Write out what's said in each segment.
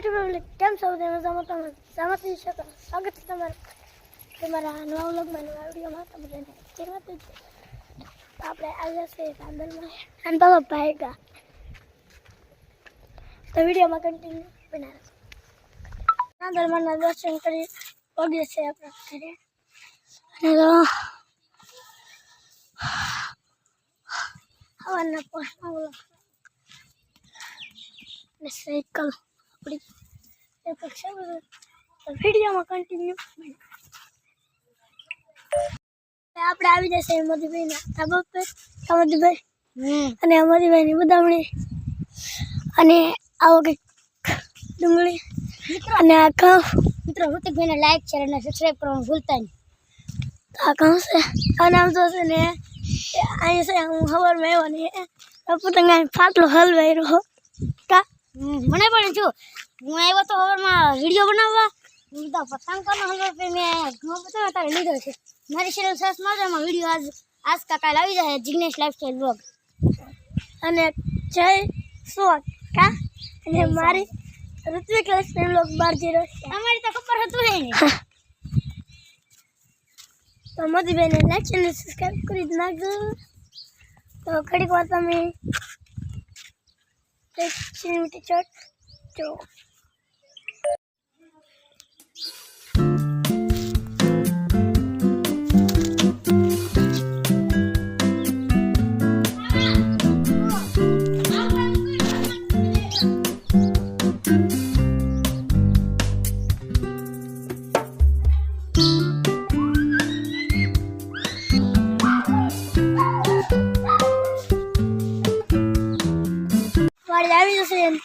YouTube family કેમ છો તમે તમે થઈ શકો સ્વાગત છે તમારું તમારા નવા વ્લોગમાં નવા વિડીયોમાં તમે બધાને જય માતાજી તો આપણે આવ્યા છે રાંદલમાં અને બાબા ભાઈગા તો વિડીયોમાં કન્ટિન્યુ બનાવે રાંદલમાંના દર્શન કરી પગે છે આપણા ઘરે અને તો હવાના પોસ્ટમાં સાયકલ આપણી વિડીયોમાં કન્ટિન્યુ આપણે આવી જશે મોદીભાઈના ધાબા પર મોદીભાઈ અને આ મોદીભાઈની બદામણી. અને આવો કંઈક ડુંગળી. અને આ ઘઉં. મિત્રો ઋતિકભાઈને લાઈક શેર અને સબસ્ક્રાઈબ કરવાનું ભૂલતા નહીં. તો આ ઘઉં છે. અને આમ તો છે ને અહીંયા છે હું ખબરમાં આવ્યો ને પતંગ ફાટલો હલવાઈ રહ્યો. કા? મને પણ જો હું આવ્યો તો હવારમાં વીડિયો બનાવવા. મેં કીધું પતંગ કરનો હલવા પે મેં ઘણો પતંગ અત્યારે લીધો છે. મારી ચેનલ સર્ચ મારજો એમાં વીડિયો આજ આજ કા કાલ આવી જાય જિગ્નેશ લાઈફસ્ટાઈલ બ્લોગ અને જય કા? અને મારી ઋત્વિક લક્ષ્મી બ્લોગ બાર જીરો અમારી તો ખબર હતું હે ને. તો મોદીભાઈને લાઈક ચેનલ સબસ્ક્રાઈબ કરી નાખજો. તો ઘડીક વાર તમે એક સિનેમેટિક શોટ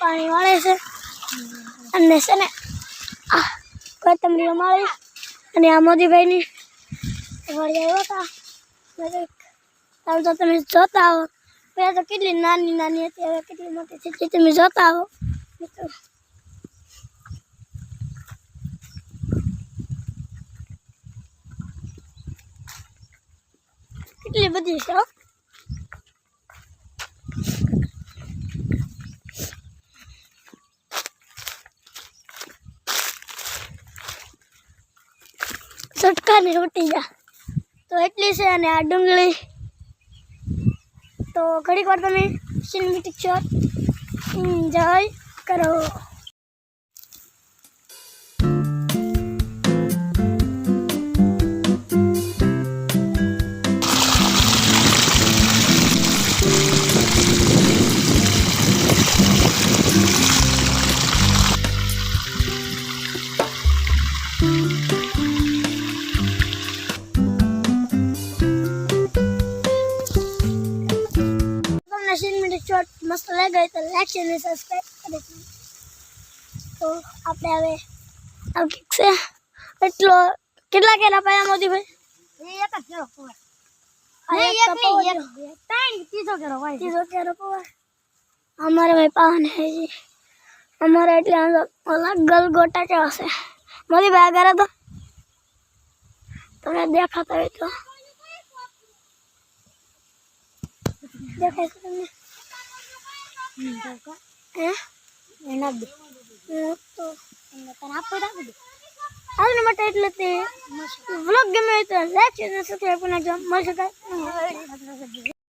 પાણી વાળે છે. અને છે ને, આ કોથમરીઓ માળી અને આ મોદીભાઈની વાળી આવ્યા તમે જોતા આવો પહેલાં તો કેટલી નાની નાની હતી, હવે કેટલી મોટી થઈ તમે જોતા આવો કેટલી બધી છે હો. સટકાને ઉટી જા. તો એટલી છે અને આ ડુંગળી. તો ઘડીક વાર તમે સિનેમેટિક શોટ કરો. તમને સિનેમેટિક શોટ મસ્ત લાગે તો લાઈક અને સબસ્ક્રાઈબ કરી દો તો આપણે હવે આ ઠીક છે એટલો કેટલા કેરા પાયા મોદીભાઈ એ એક જ કેરો પવા આ નહીં એક એક તો નહીં પવા એક ત્રણ ત્રીજો કેરો હોય ત્રીસો કેરો પવા અમારે ભાઈ પાન હે જી અમારે એટલે આમ તો ઓલા ગલગોટા કેવા છે મોદીભાઈ આગળ તો તમને દેખાતા હોય તો દેખાય છે તમને હે? એના દે તો એમને તને આપો આપી દે. આજના માટે એટલે તે વ્લોગ ગમે તો લાઈક અને સબસ્ક્રાઈબ કરી નાખજો. મળશે કાંઈ